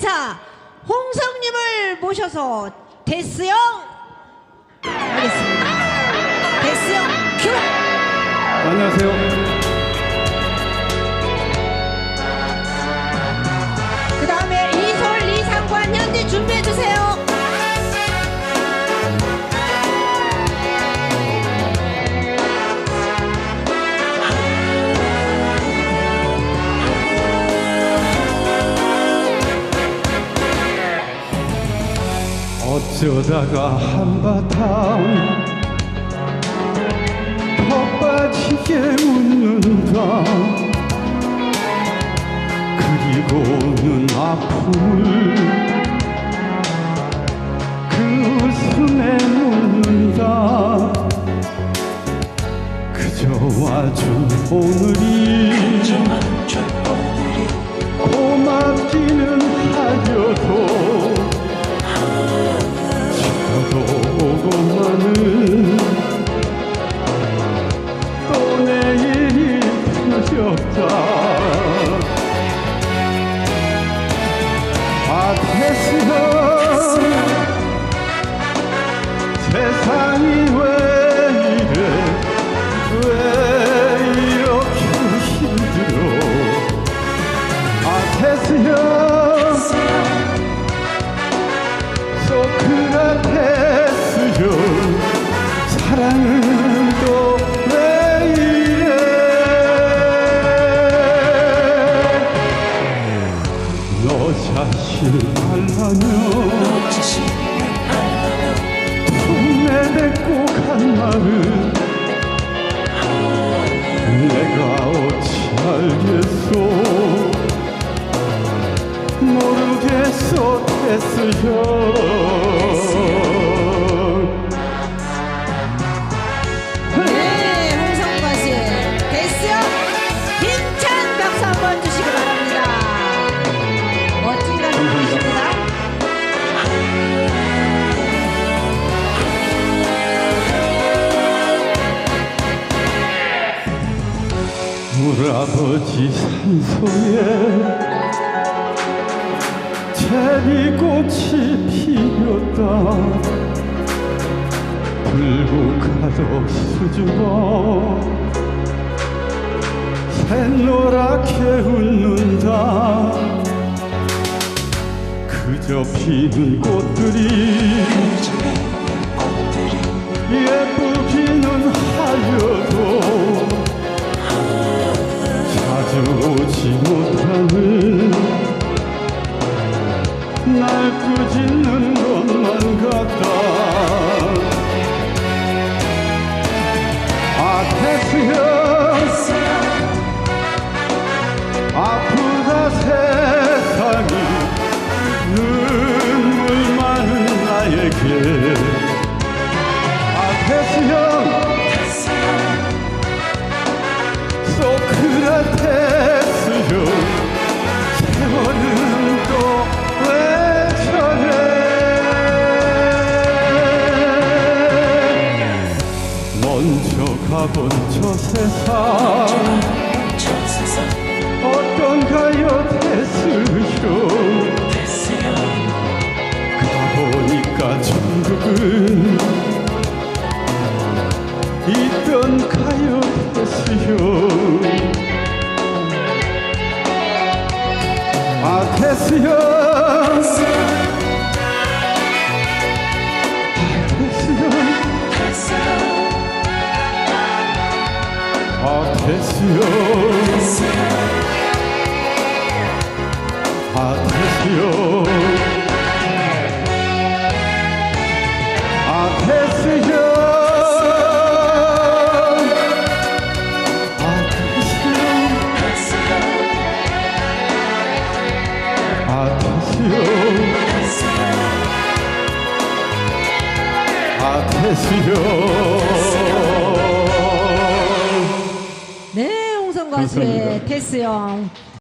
인사 홍성님을 모셔서 데스형 하겠습니다. 데스형 큐. 안녕하세요. 어쩌다가 한바탕 더 빠지게 웃는다. 그리고는 아픔을 그 웃음에 묻는다. 그저 와준 오늘이 고맙기는 저도 아 태스야 세상이 왜 이래 왜 이렇게 힘들어? 아 태스야 소크라테스요. 사랑은 툭 내뱉고 간 마음 내가 어찌 알겠소 모르겠어 됐어요 네, 홍성구 가수 데스형 힘찬 박수 한번 주시기 바랍니다. 아버지 산소에 제비꽃이 피었다. 불고 가도 수줍어 샛노랗게 웃는다. 그저 피는 꽃들이 오지 못하는 날 꾸짖는 것만 같다 아 태수야 아프다 세상이 눈물 많은 나에게. 아 태수야 소크라테 스요 세월은 또 왜 저래 먼저 가본 저 세상 Atención, atención. 아테스요. 네 홍성관 씨의 테스형